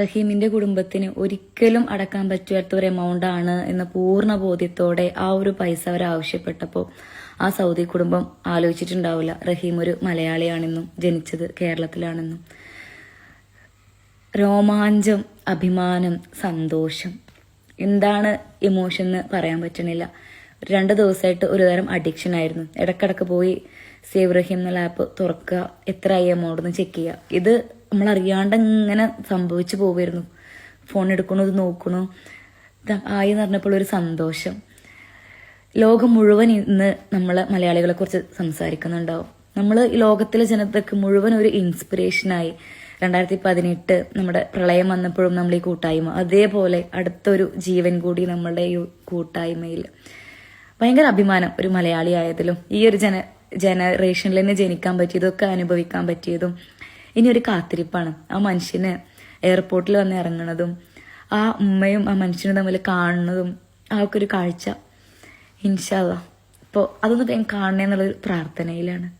റഹീമിന്റെ കുടുംബത്തിന് ഒരിക്കലും അടക്കാൻ പറ്റാത്ത ഒരു എമൗണ്ട് ആണ് എന്ന പൂർണ ബോധ്യത്തോടെ ആ ഒരു പൈസ അവർ ആവശ്യപ്പെട്ടപ്പോൾ ആ സൗദി കുടുംബം ആലോചിച്ചിട്ടുണ്ടാവില്ല. റഹീം ഒരു മലയാളിയാണെന്നും ജനിച്ചത് കേരളത്തിലാണെന്നും. രോമാഞ്ചം അഭിമാനം സന്തോഷം. എന്താണ് ഇമോഷൻ എന്ന് പറയാൻ പറ്റണില്ല. രണ്ട് ദിവസമായിട്ട് ഒരു തരം അഡിക്ഷൻ ആയിരുന്നു. ഇടക്കിടക്ക് പോയി സേവ് റഹീം എന്നുള്ള ആപ്പ് തുറക്കുക എത്ര ആയി എമൗണ്ട് എന്ന് ചെക്ക് ചെയ്യുക. ഇത് നമ്മൾ അറിയാണ്ട് ഇങ്ങനെ സംഭവിച്ചു പോവായിരുന്നു. ഫോൺ എടുക്കണു ഇത് നോക്കണു. ആയി എന്ന് പറഞ്ഞപ്പോൾ ഒരു സന്തോഷം. ലോകം മുഴുവൻ ഇന്ന് നമ്മൾ മലയാളികളെ കുറിച്ച് സംസാരിക്കുന്നുണ്ടാവും. നമ്മൾ ലോകത്തിലെ ജനതയ്ക്ക് മുഴുവൻ ഒരു ഇൻസ്പിറേഷനായി രണ്ടായിരത്തി പതിനെട്ട് നമ്മുടെ പ്രളയം വന്നപ്പോഴും നമ്മൾ ഈ കൂട്ടായ്മ അതേപോലെ അടുത്തൊരു ജീവൻ കൂടി നമ്മളുടെ ഈ കൂട്ടായ്മയിൽ. ഭയങ്കര അഭിമാനം ഒരു മലയാളി ആയതിലും ഈ ഒരു ജന ജനറേഷനിൽ തന്നെ ജനിക്കാൻ പറ്റിയതൊക്കെ അനുഭവിക്കാൻ പറ്റിയതും. ഇനി ഒരു കാത്തിരിപ്പാണ്. ആ മനുഷ്യനെ എയർപോർട്ടിൽ വന്ന് ഇറങ്ങണതും ആ ഉമ്മയും ആ മനുഷ്യനും തമ്മിൽ കാണുന്നതും ആ ഒക്കെ ഒരു കാഴ്ച. ഇൻഷാല്ല അപ്പോൾ അതൊന്ന് ഞാൻ കാണണേ എന്നുള്ളൊരു പ്രാർത്ഥനയിലാണ്.